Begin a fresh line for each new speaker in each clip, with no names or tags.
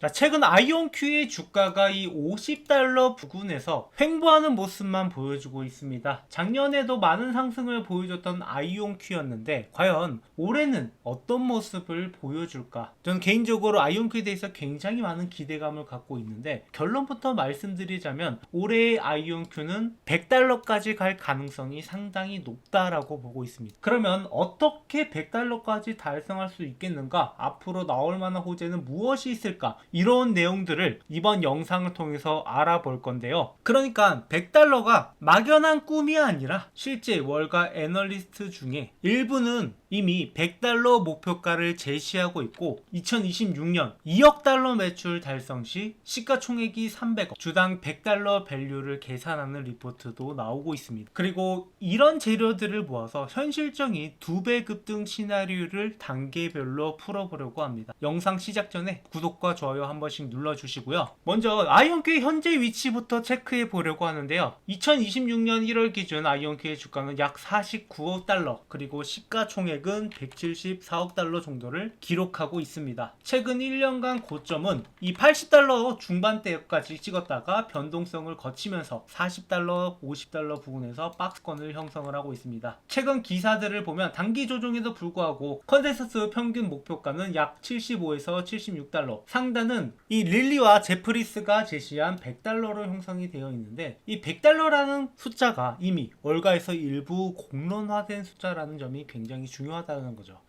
자, 최근 아이온큐의 주가가 이 50달러 부근에서 횡보하는 모습만 보여주고 있습니다. 작년에도 많은 상승을 보여줬던 아이온큐였는데 과연 올해는 어떤 모습을 보여줄까? 저는 개인적으로 아이온큐에 대해서 굉장히 많은 기대감을 갖고 있는데 결론부터 말씀드리자면 올해의 아이온큐는 100달러까지 갈 가능성이 상당히 높다라고 보고 있습니다. 그러면 어떻게 100달러까지 달성할 수 있겠는가? 앞으로 나올 만한 호재는 무엇이 있을까? 이런 내용들을 이번 영상을 통해서 알아볼 건데요. 그러니까 100달러가 막연한 꿈이 아니라 실제 월가 애널리스트 중에 일부는 이미 100달러 목표가를 제시하고 있고 2026년 2억 달러 매출 달성 시 시가총액이 300억 주당 100달러 밸류를 계산하는 리포트도 나오고 있습니다. 그리고 이런 재료들을 모아서 현실적인 두 배 급등 시나리오를 단계별로 풀어보려고 합니다. 영상 시작 전에 구독과 좋아요 한 번씩 눌러주시고요. 먼저 아이온큐의 현재 위치부터 체크해 보려고 하는데요. 2026년 1월 기준 아이온큐의 주가는 약 49억 달러 그리고 시가총액은 174억 달러 정도를 기록하고 있습니다. 최근 1년간 고점은 이 80달러 중반대까지 찍었다가 변동성을 거치면서 40달러, 50달러 부근에서 박스권을 형성을 하고 있습니다. 최근 기사들을 보면 단기 조정에도 불구하고 컨센서스 평균 목표가는 약 75에서 76달러. 상단 은 이 릴리와 제프리스가 제시한 100달러로 형성이 되어 있는데 이 100달러라는 숫자가 이미 월가에서 일부 공론화된 숫자라는 점이 굉장히 중요하다는 거죠.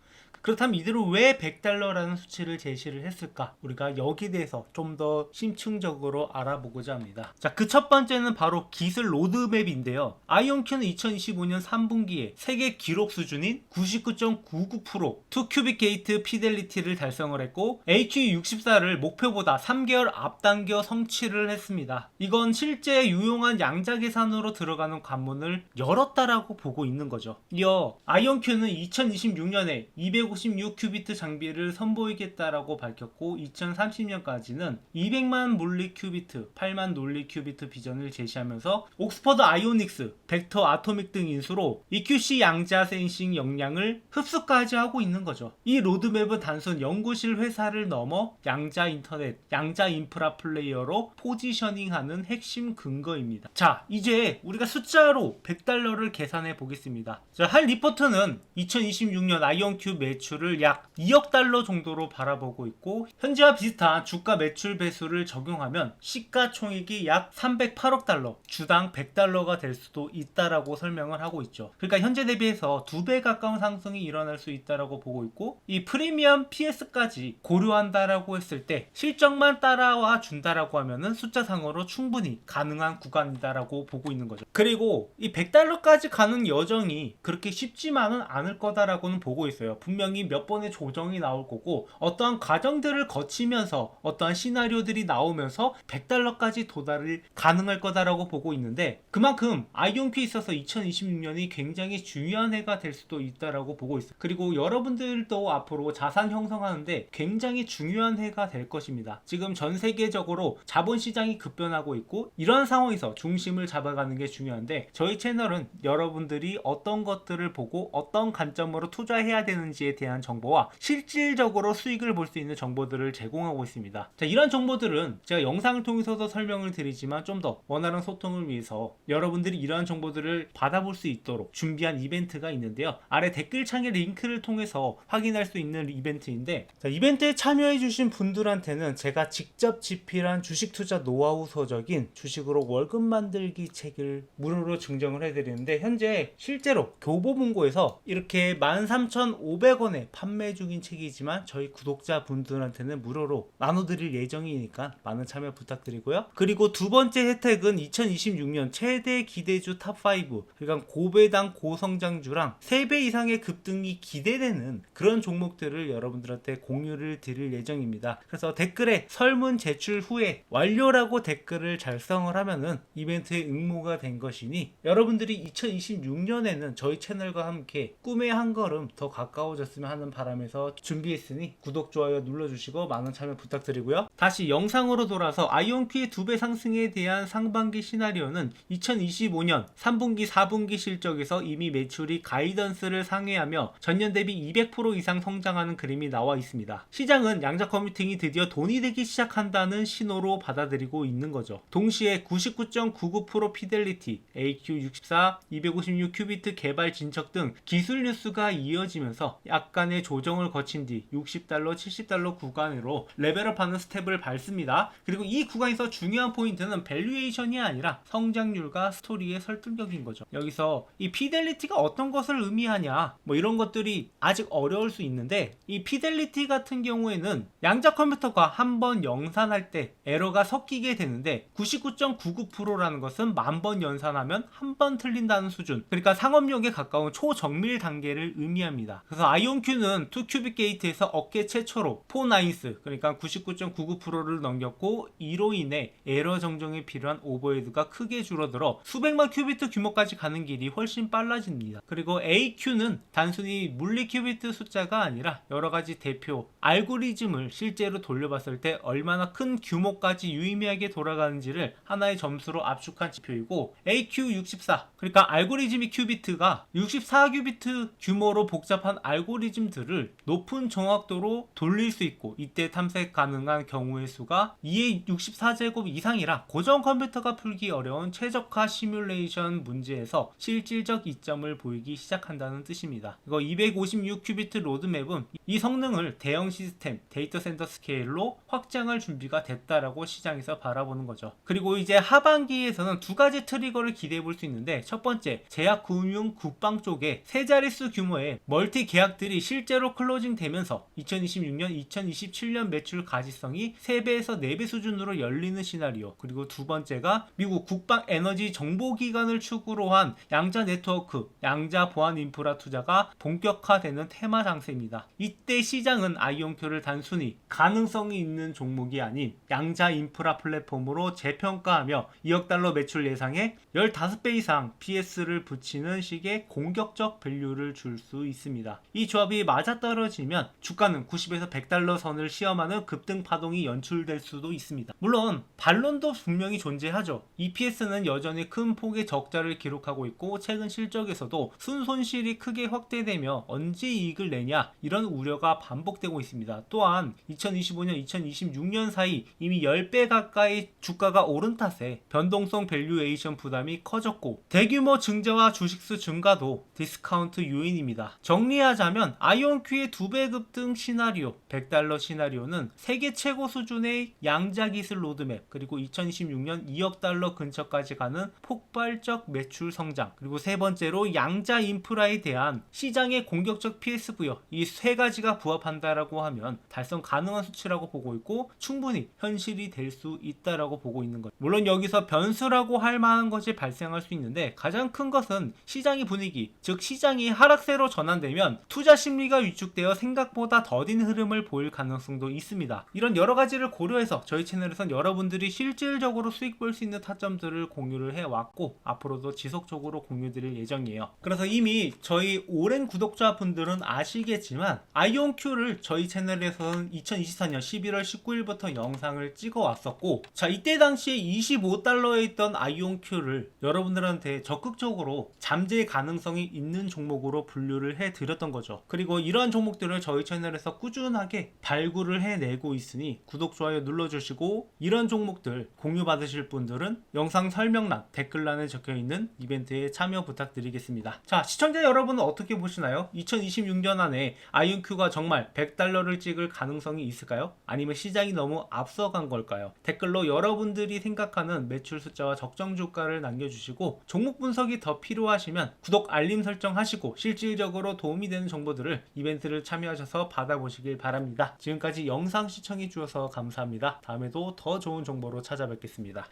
그렇다면 이대로 왜 100달러라는 수치를 제시를 했을까? 우리가 여기에 대해서 좀 더 심층적으로 알아보고자 합니다. 자, 그 첫 번째는 바로 기술 로드맵인데요. 아이온큐는 2025년 3분기에 세계 기록 수준인 99.99% 2큐빅 게이트 피델리티를 달성을 했고 HE64를 목표보다 3개월 앞당겨 성취를 했습니다. 이건 실제 유용한 양자 계산으로 들어가는 관문을 열었다라고 보고 있는 거죠. 이어 아이온큐는 2026년에 256큐비트 장비를 선보이겠다라고 밝혔고 2030년까지는 200만 물리 큐비트, 8만 논리 큐비트 비전을 제시하면서 옥스퍼드 아이오닉스, 벡터 아토믹 등 인수로 EQC 양자 센싱 역량을 흡수까지 하고 있는 거죠. 이 로드맵은 단순 연구실 회사를 넘어 양자 인터넷, 양자 인프라 플레이어로 포지셔닝하는 핵심 근거입니다. 자, 이제 우리가 숫자로 100달러를 계산해 보겠습니다. 자, 할 리포트는 2026년 아이온큐 매 출을 약 2억 달러 정도로 바라보고 있고 현재와 비슷한 주가 매출 배수를 적용하면 시가총액이 약 308억 달러, 주당 100달러가 될 수도 있다라고 설명을 하고 있죠. 그러니까 현재 대비해서 두 배 가까운 상승이 일어날 수 있다라고 보고 있고 이 프리미엄 PS까지 고려한다라고 했을 때 실적만 따라와 준다라고 하면은 숫자상으로 충분히 가능한 구간이다라고 보고 있는 거죠. 그리고 이 100달러까지 가는 여정이 그렇게 쉽지만은 않을 거다라고는 보고 있어요. 분명 히 몇 번의 조정이 나올 거고 어떠한 과정들을 거치면서 어떠한 시나리오들이 나오면서 100달러까지 도달을 가능할 거다라고 보고 있는데 그만큼 아이온큐에 있어서 2026년이 굉장히 중요한 해가 될 수도 있다라고 보고 있어요. 그리고 여러분들도 앞으로 자산 형성하는데 굉장히 중요한 해가 될 것입니다. 지금 전 세계적으로 자본시장이 급변하고 있고 이런 상황에서 중심을 잡아가는 게 중요한데 저희 채널은 여러분들이 어떤 것들을 보고 어떤 관점으로 투자해야 되는지에 대한 정보와 실질적으로 수익을 볼 수 있는 정보들을 제공하고 있습니다. 자, 이런 정보들은 제가 영상을 통해서도 설명을 드리지만 좀 더 원활한 소통을 위해서 여러분들이 이러한 정보들을 받아볼 수 있도록 준비한 이벤트가 있는데요. 아래 댓글창의 링크를 통해서 확인할 수 있는 이벤트인데 자, 이벤트에 참여해 주신 분들한테는 제가 직접 집필한 주식 투자 노하우 서적인 주식으로 월급 만들기 책을 무료로 증정을 해드리는데 현재 실제로 교보문고에서 이렇게 13,500원 에 판매 중인 책이지만 저희 구독자 분들한테는 무료로 나눠드릴 예정이니까 많은 참여 부탁드리고요. 그리고 두 번째 혜택은 2026년 최대 기대주 탑5 그러니까 고배당 고성장주랑 3배 이상의 급등이 기대되는 그런 종목들을 여러분들한테 공유를 드릴 예정입니다. 그래서 댓글에 설문 제출 후에 완료라고 댓글을 작성을 하면은 이벤트에 응모가 된 것이니 여러분들이 2026년에는 저희 채널과 함께 꿈의 한 걸음 더 가까워졌으면 보셨으면 하는 바람에서 준비했으니 구독, 좋아요 눌러주시고 많은 참여 부탁드리고요. 다시 영상으로 돌아서 아이온큐의 두 배 상승에 대한 상반기 시나리오는 2025년 3분기, 4분기 실적에서 이미 매출이 가이던스를 상회하며 전년 대비 200% 이상 성장하는 그림이 나와 있습니다. 시장은 양자 컴퓨팅이 드디어 돈이 되기 시작한다는 신호로 받아들이고 있는 거죠. 동시에 99.99% 피델리티, AQ64, 256 큐비트 개발 진척 등 기술 뉴스가 이어지면서 약 간의 조정을 거친 뒤 60달러, 70달러 구간으로 레벨업하는 스텝을 밟습니다. 그리고 이 구간에서 중요한 포인트는 밸류에이션이 아니라 성장률과 스토리의 설득력인 거죠. 여기서 이 피델리티가 어떤 것을 의미하냐 뭐 이런 것들이 아직 어려울 수 있는데 이 피델리티 같은 경우에는 양자 컴퓨터가 한 번 영산할 때 에러가 섞이게 되는데 99.99%라는 것은 만 번 연산하면 한 번 틀린다는 수준 그러니까 상업력에 가까운 초정밀 단계를 의미합니다 그래서 아이온 큐는 2큐빅 게이트에서 업계 최초로 4나인스 그러니까 99.99%를 넘겼고 이로 인해 에러 정정에 필요한 오버헤드가 크게 줄어들어 수백만 큐비트 규모까지 가는 길이 훨씬 빨라집니다. 그리고 AQ는 단순히 물리 큐비트 숫자가 아니라 여러 가지 대표 알고리즘을 실제로 돌려봤을 때 얼마나 큰 규모까지 유의미하게 돌아가는지를 하나의 점수로 압축한 지표이고 AQ64 그러니까 알고리즘이 큐비트가 64큐비트 규모로 복잡한 알고리즘 들을 높은 정확도로 돌릴 수 있고 이때 탐색 가능한 경우의 수가 2의 64제곱 이상이라 고정 컴퓨터가 풀기 어려운 최적화 시뮬레이션 문제에서 실질적 이점을 보이기 시작한다는 뜻입니다. 이거 256큐비트 로드맵은 이 성능을 대형 시스템 데이터 센터 스케일로 확장할 준비가 됐다라고 시장에서 바라보는 거죠. 그리고 이제 하반기에서는 두 가지 트리거를 기대해 볼 수 있는데 첫 번째 제약 금융 국방 쪽에 세 자릿수 규모의 멀티 계약들이 실제로 클로징 되면서 2026년 2027년 매출 가지성이 3배에서 4배 수준으로 열리는 시나리오 그리고 두 번째가 미국 국방 에너지 정보기관을 축으로 한 양자 네트워크 양자 보안 인프라 투자가 본격화되는 테마 장세입니다. 이때 시장은 아이온큐를 단순히 가능성이 있는 종목이 아닌 양자 인프라 플랫폼으로 재평가하며 2억 달러 매출 예상에 15배 이상 PS를 붙이는 식의 공격적 밸류를 줄 수 있습니다. 이 조합 이 맞아떨어지면 주가는 90에서 100달러 선을 시험하는 급등 파동이 연출될 수도 있습니다. 물론 반론도 분명히 존재하죠. EPS는 여전히 큰 폭의 적자를 기록하고 있고 최근 실적에서도 순손실이 크게 확대되며 언제 이익을 내냐 이런 우려가 반복되고 있습니다. 또한 2025년, 2026년 사이 이미 10배 가까이 주가가 오른 탓에 변동성 밸류에이션 부담이 커졌고 대규모 증자와 주식수 증가도 디스카운트 요인입니다. 정리하자면 아이온큐의 두배 급등 시나리오, 100달러 시나리오는 세계 최고 수준의 양자 기술 로드맵 그리고 2026년 2억 달러 근처까지 가는 폭발적 매출 성장 그리고 세 번째로 양자 인프라에 대한 시장의 공격적 PS 부여 이 세 가지가 부합한다라고 하면 달성 가능한 수치라고 보고 있고 충분히 현실이 될 수 있다라고 보고 있는 것. 물론 여기서 변수라고 할 만한 것이 발생할 수 있는데 가장 큰 것은 시장의 분위기, 즉 시장이 하락세로 전환되면 투자 심리가 위축되어 생각보다 더딘 흐름을 보일 가능성도 있습니다. 이런 여러 가지를 고려해서 저희 채널에선 여러분들이 실질적으로 수익 볼 수 있는 타점들을 공유를 해왔고 앞으로도 지속적으로 공유드릴 예정이에요. 그래서 이미 저희 오랜 구독자분들은 아시겠지만 아이온큐를 저희 채널에서는 2024년 11월 19일부터 영상을 찍어 왔었고 자 이때 당시에 25달러에 있던 아이온큐를 여러분들한테 적극적으로 잠재 가능성이 있는 종목으로 분류를 해 드렸던 거죠. 그리고 이러한 종목들을 저희 채널에서 꾸준하게 발굴을 해내고 있으니 구독 좋아요 눌러주시고 이런 종목들 공유 받으실 분들은 영상 설명란 댓글란에 적혀 있는 이벤트에 참여 부탁드리겠습니다. 자 시청자 여러분은 어떻게 보시나요? 2026년 안에 아이온큐가 정말 100달러를 찍을 가능성이 있을까요? 아니면 시장이 너무 앞서간 걸까요? 댓글로 여러분들이 생각하는 매출 숫자와 적정 주가를 남겨주시고 종목 분석이 더 필요하시면 구독 알림 설정하시고 실질적으로 도움이 되는 정보들을 이벤트를 참여하셔서 받아보시길 바랍니다. 지금까지 영상 시청해 주셔서 감사합니다. 다음에도 더 좋은 정보로 찾아뵙겠습니다.